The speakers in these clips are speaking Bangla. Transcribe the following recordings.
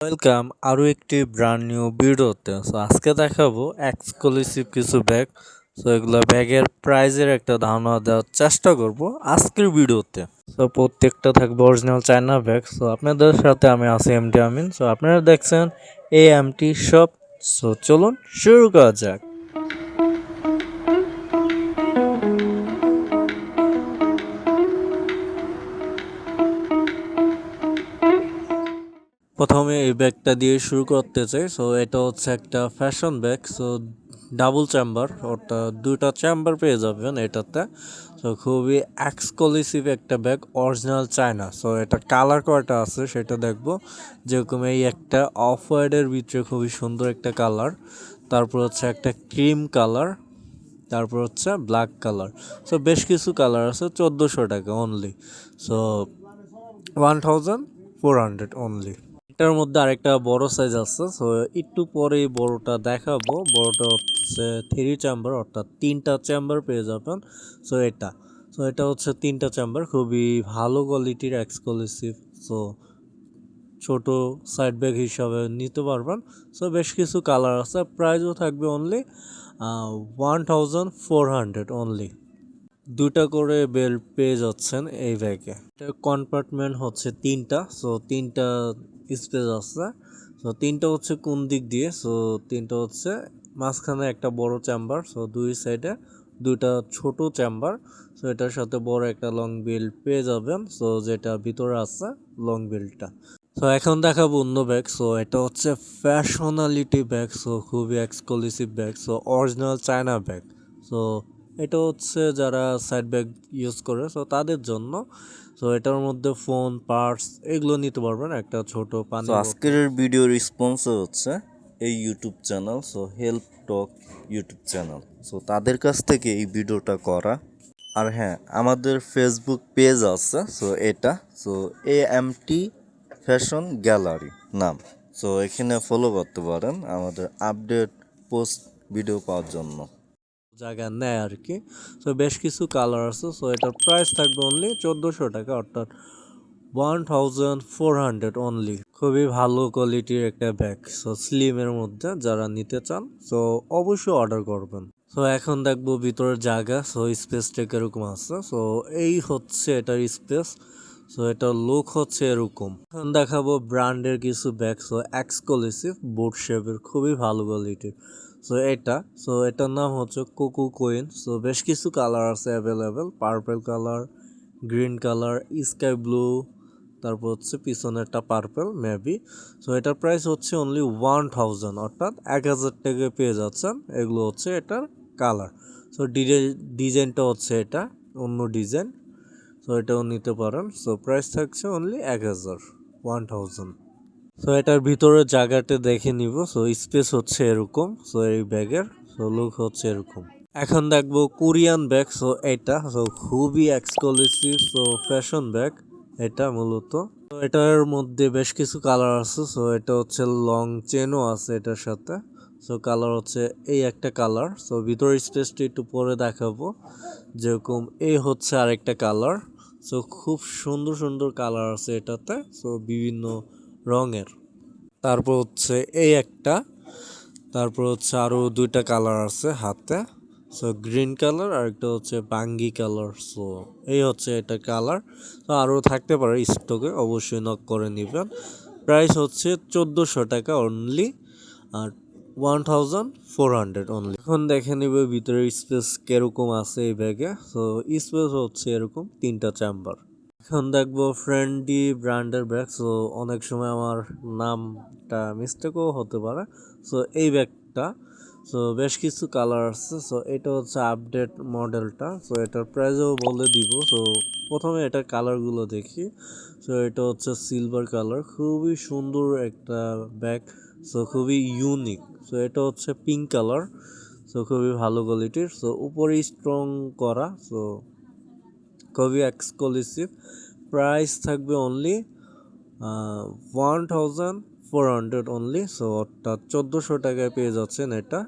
ওয়েলকাম আরও একটি ব্র্যান্ড নিউ ভিডিওতে সো আজকে দেখাবো এক্সক্লুসিভ কিছু ব্যাগ সো এগুলো ব্যাগের প্রাইজের একটা ধারণা দেওয়ার চেষ্টা করব আজকের ভিডিওতে সো প্রত্যেকটা থাকবে অরিজিনাল চায়না ব্যাগ সো আপনাদের সাথে আমি আছি এমটি আমিন সো আপনারা দেখছেন এ এমটি শপ সো চলুন শুরু করা যাক। প্রথমে এই ব্যাগটা দিয়ে শুরু করতে চাই। সো এটা হচ্ছে একটা fashion bag so double chamber অর্থাৎ দুইটা চেম্বার পেয়ে যাবেন এটাতে। সো খুবই এক্সক্লুসিভ একটা ব্যাগ অরিজিনাল চায়না সো এটা কালার কয়টা আছে সেটা দেখব। যেরকম এই একটা অফ হোয়াইটের ভিতরে খুবই সুন্দর একটা কালার তারপর হচ্ছে একটা ক্রিম কালার তারপর হচ্ছে ব্ল্যাক কালার সো বেশ কিছু কালার আছে, চোদ্দোশো টাকা only so one thousand four hundred only এটার মধ্যে আরেকটা বড় সাইজ আছে সো একটু পরে বড়টা দেখাবো। বড়টা হচ্ছে থ্রি চেম্বার অর্থাৎ তিনটা চেম্বার পেয়ে যাবেন। সো এটা সো এটা হচ্ছে তিনটা চেম্বার খুবই ভালো কোয়ালিটির এক্সক্লুসিভ সো ছোট সাইড ব্যাগ হিসাবে নিতে পারবেন। সো বেশ কিছু কালার আছে প্রাইসও থাকবে only one thousand four hundred only দুটা করে বেল পেয়ে যাচ্ছেন এই ব্যাগে কম্পার্টমেন্ট হচ্ছে তিনটা সো তিনটা স্পেস আছে সো তিনটা হচ্ছে কোন দিক দিয়ে? সো তিনটা হচ্ছে মাঝখানে একটা বড় চেম্বার সো দুই সাইডে দুইটা ছোট চেম্বার সো এটার সাথে বড় একটা লং বিল পেয়ে যাবেন। সো যেটা ভিতরে আছে লং বিলটা সো এখন দেখাবো অন্য ব্যাগ সো এটা হচ্ছে ফ্যাশনালিটি ব্যাগ সো খুবই exclusive bag so original China bag so এটা হচ্ছে যারা সাইড ব্যাগ ইউজ করে সো তাদের জন্য সো এটার মধ্যে ফোন পার্টস এগুলো নিতে পারবেন একটা ছোট পানি আজকের ভিডিওর স্পন্সর হচ্ছে এই YouTube channel so help talk YouTube channel so তাদের কাছ থেকে এই ভিডিওটা করা। আর হ্যাঁ আমাদের ফেসবুক পেজ আছে সো এটা so A M T fashion gallery নাম। সো এখানে ফলো করতে পারেন আমাদের আপডেট পোস্ট ভিডিও পাওয়ার জন্য। জায়গা নেয় আর কি। সো বেশ কিছু কালার আছে। সো এটার প্রাইস থাকবে অনলি চোদ্দোশো টাকা, অর্থাৎ one thousand four hundred only খুবই ভালো কোয়ালিটির একটা ব্যাগ সো স্লিমের মধ্যে যারা নিতে চান সো অবশ্যই অর্ডার করবেন। সো এখন দেখব ভিতরের জায়গা। সো স্পেসটা কীরকম আছে? সো এই হচ্ছে এটার স্পেস সো এটার লুক হচ্ছে এরকম। এখন দেখাবো ব্র্যান্ডের কিছু ব্যাগ সো এক্সক্লুসিভ বুট শেপের খুবই ভালো কোয়ালিটির সো এটা সো এটার নাম হচ্ছে কোকো কোয়েন সো বেশ কিছু কালার আছে available purple colour green colour sky blue তারপর হচ্ছে পিছনেরটা পার্পল মেবি সো এটার প্রাইস হচ্ছে অনলি ওয়ান থাউজেন্ড অর্থাৎ এক হাজার টাকায় পেয়ে যাচ্ছেন। এগুলো হচ্ছে এটার কালার সো ডিজাইনটা হচ্ছে এটা, অন্য ডিজাইন সো এটাও নিতে পারেন। সো প্রাইস থাকছে অনলি এক হাজার ওয়ান থাউজেন্ড সো এটার ভিতরে জায়গাটা দেখে নিব। সো স্পেস হচ্ছে এরকম। সো এই ব্যাগের। সো লুক হচ্ছে এরকম। এখন দেখব কোরিয়ান ব্যাগ সো এটা। সো খুবই এক্সক্লুসিভ সো ফ্যাশন ব্যাগ এটা মূলত। তো এটার মধ্যে বেশ কিছু কালার আছে। সো এটা হচ্ছে লং চেনও আছে এটার সাথে। সো কালার হচ্ছে এই একটা কালার সো ভিতরের স্পেসটা একটু পরে দেখাবো। যেরকম এই হচ্ছে আরেকটা কালার সো খুব সুন্দর সুন্দর কালার আছে এটাতে। সো বিভিন্ন রঙের। তারপর হচ্ছে এই একটা। তারপর হচ্ছে আরও দুইটা কালার আছে হাতে। সো গ্রিন কালার আর একটা হচ্ছে বাঙ্গি কালার সো এই হচ্ছে এটা কালার তো আরও থাকতে পারে স্টকে অবশ্যই নক করে নেবেন। প্রাইস হচ্ছে চোদ্দোশো টাকা অনলি আর one thousand four hundred only এখন দেখে নেবে ভিতরে স্পেস কীরকম আছে এই ব্যাগে সো স্পেস হচ্ছে এরকম তিনটা চেম্বার এখন দেখব ফ্রেন্ডি ব্র্যান্ডের ব্যাগ সো অনেক সময় আমার নামটা মিস্টেকও হতে পারে। সো এই ব্যাগটা সো বেশ কিছু কালার আছে সো এটা হচ্ছে আপডেট মডেলটা সো এটার প্রাইসও বলে দিব। সো প্রথমে এটার কালারগুলো দেখি সো এটা হচ্ছে সিলভার কালার খুবই সুন্দর একটা ব্যাগ সো খুবই ইউনিক সো এটা হচ্ছে পিঙ্ক কালার সো খুবই ভালো কোয়ালিটির সো উপরে স্ট্রং করা সো খুবই এক্সক্লুসিভ। প্রাইস থাকবে only one thousand four hundred only so অর্থাৎ চোদ্দোশো টাকায় পেয়ে যাচ্ছেন এটা।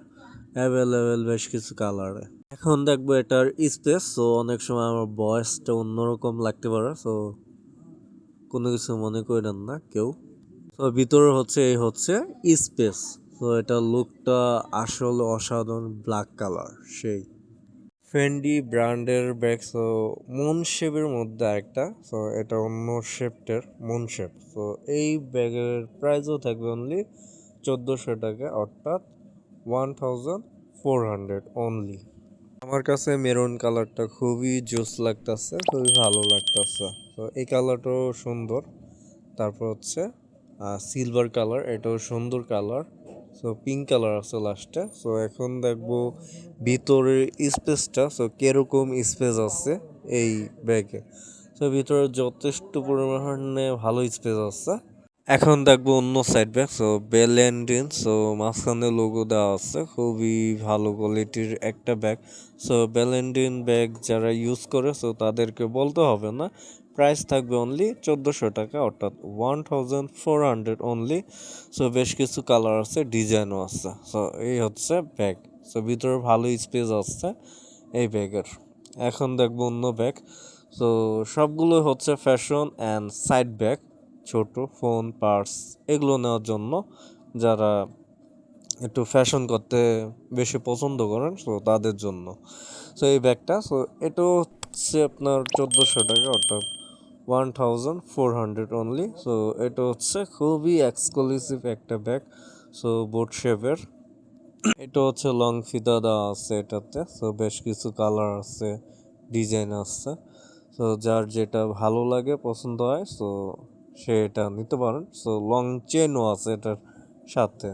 অ্যাভেলেবেল বেশ কিছু কালারে এখন দেখব এটার স্পেস সো অনেক সময় আমার বয়সটা অন্যরকম লাগতে পারে সো কোনো কিছু মনে করেন না কেউ। তো ভিতরে হচ্ছে, এই হচ্ছে স্পেস তো এটা লুকটা আসলে অসাধারণ ব্ল্যাক কালার সেই। ফেন্ডি ব্র্যান্ডের ব্যাগ সো মুন শেপের মধ্যে একটা সো এটা অন্য শেপটের মুন শেপ তো এই ব্যাগের প্রাইসও থাকবে অনলি চোদ্দোশো টাকা, অর্থাৎ one thousand four hundred only আমার কাছে মেরুন কালারটা খুবই জোস লাগতেছে, খুবই ভালো লাগতেছে তো এই কালারটাও সুন্দর। তারপর হচ্ছে সিলভার কালার এটাও সুন্দর কালার সো পিঙ্ক কালার আছে লাস্টে সো এখন দেখব ভিতরের স্পেসটা সো কীরকম স্পেস আছে এই ব্যাগে সো ভিতরে যথেষ্ট পরিমাণে ভালো স্পেস আছে। এখন দেখব অন্য সাইড ব্যাগ সো বেলেন্ডিন সো মাঝখানে লোগো দেওয়া আছে। খুবই ভালো কোয়ালিটির একটা ব্যাগ সো বেলেন্ডিন ব্যাগ যারা ইউজ করে সো তাদেরকে বলতে হবে না। প্রাইস থাকবে অনলি চোদ্দোশো টাকা, অর্থাৎ one thousand four hundred only so বেশ কিছু কালার আছে ডিজাইনও আছে। সো এই হচ্ছে ব্যাগ সো ভিতরে ভালো স্পেস আছে এই ব্যাগের। এখন দেখব অন্য ব্যাগ সো সবগুলো হচ্ছে ফ্যাশন অ্যান্ড সাইড ব্যাগ ছোট ফোন পার্স এগুলো নেওয়ার জন্য। যারা একটু ফ্যাশন করতে বেশি পছন্দ করেন সো তাদের জন্য। সো এই ব্যাগটা সো এটা হচ্ছে আপনার চোদ্দোশো টাকা, অর্থাৎ one thousand four hundred only so এটা হচ্ছে খুবই এক্সক্লুসিভ একটা ব্যাগ সো বোট শেপের এটা হচ্ছে লং ফিতা দেওয়া আছে এটাতে। সো বেশ কিছু কালার আছে ডিজাইন আছে। সো যার যেটা ভালো লাগে, পছন্দ হয় সো সে এটা নিতে পারেন। সো লং চেনও আছে এটার সাথে।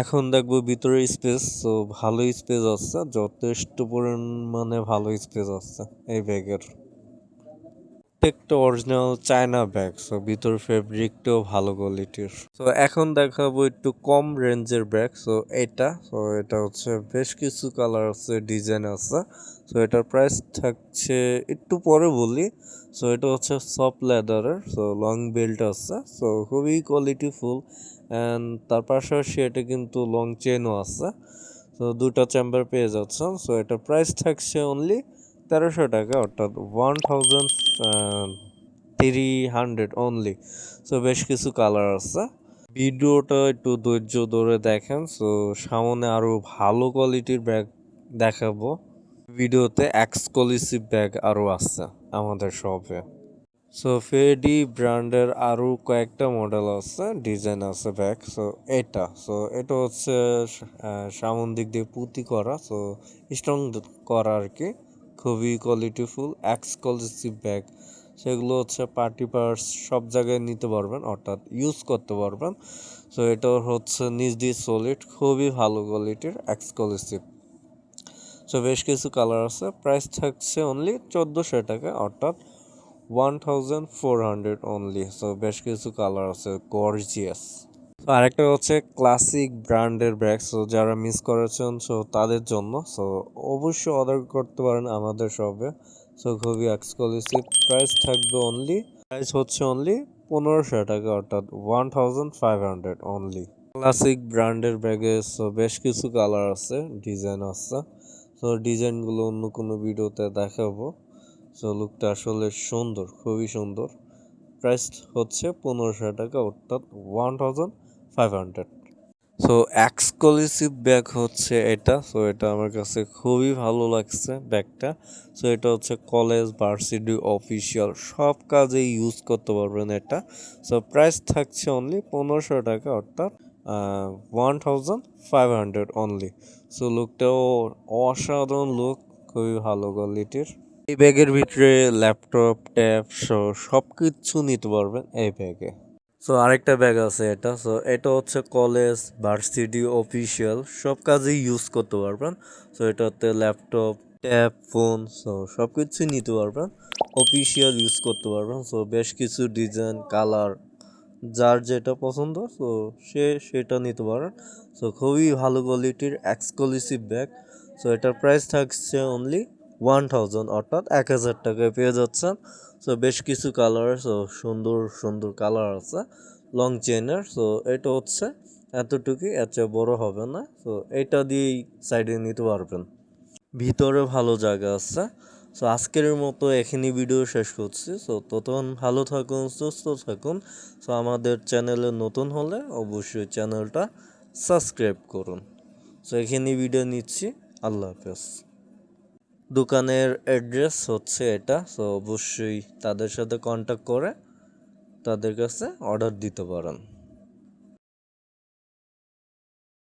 এখন দেখব ভিতরে স্পেস তো ভালো স্পেস আছে, যথেষ্ট পরিমাণে ভালো স্পেস আছে এই ব্যাগের প্রত্যেকটা অরিজিনাল চায়না ব্যাগ সো ভিতর ফেব্রিকটাও ভালো কোয়ালিটির সো এখন দেখাবো একটু কম রেঞ্জের ব্যাগ সো এটা সো এটা হচ্ছে বেশ কিছু কালার আছে ডিজাইন আছে। সো এটার প্রাইস থাকছে, একটু পরে বলি সো এটা হচ্ছে সফট লেদারের সো লং বেল্ট আছে সো খুবই কোয়ালিটিফুল অ্যান্ড তার পাশাপাশি এটা কিন্তু লং চেনও আছে। তো দুটো চেম্বার পেয়ে যাচ্ছেন সো এটা প্রাইস থাকছে অনলি তেরোশো টাকা, অর্থাৎ one thousand three hundred only so বেশ কিছু কালার আছে। ভিডিওটা একটু ধৈর্য ধরে দেখেন। সো সামনে আরও ভালো কোয়ালিটির ব্যাগ দেখাবো। ভিডিওতে এক্সক্লুসিভ ব্যাগ আরও আছে আমাদের শপে সো ফেডি ব্র্যান্ডের আরও কয়েকটা মডেল আছে ডিজাইন আছে ব্যাগ সো এটা সো এটা হচ্ছে সামন দিক দিয়ে পুঁতি করা। সো স্ট্রং করা আর কি। খুবই কোয়ালিটিফুল এক্সক্লুসিভ ব্যাগ সেগুলো হচ্ছে পার্টি পার্স সব জায়গায় নিতে পারবেন, অর্থাৎ ইউজ করতে পারবেন। সো এটা হচ্ছে নিজ দিয়ে সলিড খুবই ভালো কোয়ালিটির এক্সক্লুসিভ সো বেশ কিছু কালার আছে প্রাইস থাকছে অনলি চোদ্দোশো টাকা, অর্থাৎ one thousand four hundred only so বেশ কিছু কালার আছে গর্জিয়াস তো আরেকটা হচ্ছে ক্লাসিক ব্র্যান্ডের ব্যাগ সো যারা মিস করেছেন সো তাদের জন্য। সো অবশ্যই অর্ডার করতে পারেন আমাদের শপে সো খুবই এক্সক্লুসিভ প্রাইস থাকবে অনলি প্রাইস হচ্ছে অনলি পনেরোশো টাকা, অর্থাৎ one thousand five hundred only classic ব্র্যান্ডের ব্যাগে সো বেশ কিছু কালার আছে ডিজাইন আছে। সো ডিজাইনগুলো অন্য কোনো ভিডিওতে দেখাবো। সো লুকটা আসলে সুন্দর, খুবই সুন্দর। প্রাইস হচ্ছে পনেরোশো টাকা, অর্থাৎ one thousand five hundred so exclusive bag হচ্ছে এটা। সো এটা আমার কাছে খুবই ভালো লাগছে ব্যাগটা। সো এটা হচ্ছে কলেজ ভার্সিটি অফিসিয়াল সব কাজে ইউজ করতে পারবেন এটা। সো প্রাইস থাকছে অনলি পনেরোশো টাকা অর্থাৎ one thousand five hundred only so লুকটাও অসাধারণ লুক খুবই ভালো কোয়ালিটির এই ব্যাগের ভিতরে ল্যাপটপ ট্যাব সব কিছু নিতে পারবেন এই ব্যাগে। সো আরেকটা ব্যাগ আছে এটা। সো এটা হচ্ছে কলেজ ভার্সিটি অফিসিয়াল সব কাজেই ইউজ করতে পারবেন। সো এটাতে ল্যাপটপ ট্যাব ফোন সো সব কিছুই নিতে পারবেন। অফিসিয়াল ইউজ করতে পারবেন। সো বেশ কিছু ডিজাইন কালার যার যেটা পছন্দ সো সে সেটা নিতে পারেন। সো খুবই ভালো কোয়ালিটির এক্সক্লুসিভ ব্যাগ সো এটার প্রাইস থাকছে অনলি ওয়ান থাউজেন্ড অর্থাৎ এক হাজার টাকায় পেয়ে যাচ্ছেন। সো বেশ কিছু কালার সো সুন্দর সুন্দর কালার আছে। লং চেনের সো এটা হচ্ছে এতটুকুই, এর চেয়ে বড় হবে না। সো এটা দিয়েই সাইডে নিতে পারবেন। ভিতরে ভালো জায়গা আছে। সো আজকের মতো এখানেই ভিডিও শেষ করছি। সো ততক্ষণ ভালো থাকুন, সুস্থ থাকুন। সো আমাদের চ্যানেলে নতুন হলে অবশ্যই চ্যানেলটা সাবস্ক্রাইব করুন। সো এখানেই ভিডিও নিচ্ছি। আল্লাহ হাফেজ। দোকানের অ্যাড্রেস হচ্ছে এটা সো অবশ্যই তাদের সাথে কন্ট্যাক্ট করে তাদের কাছে অর্ডার দিতে পারেন।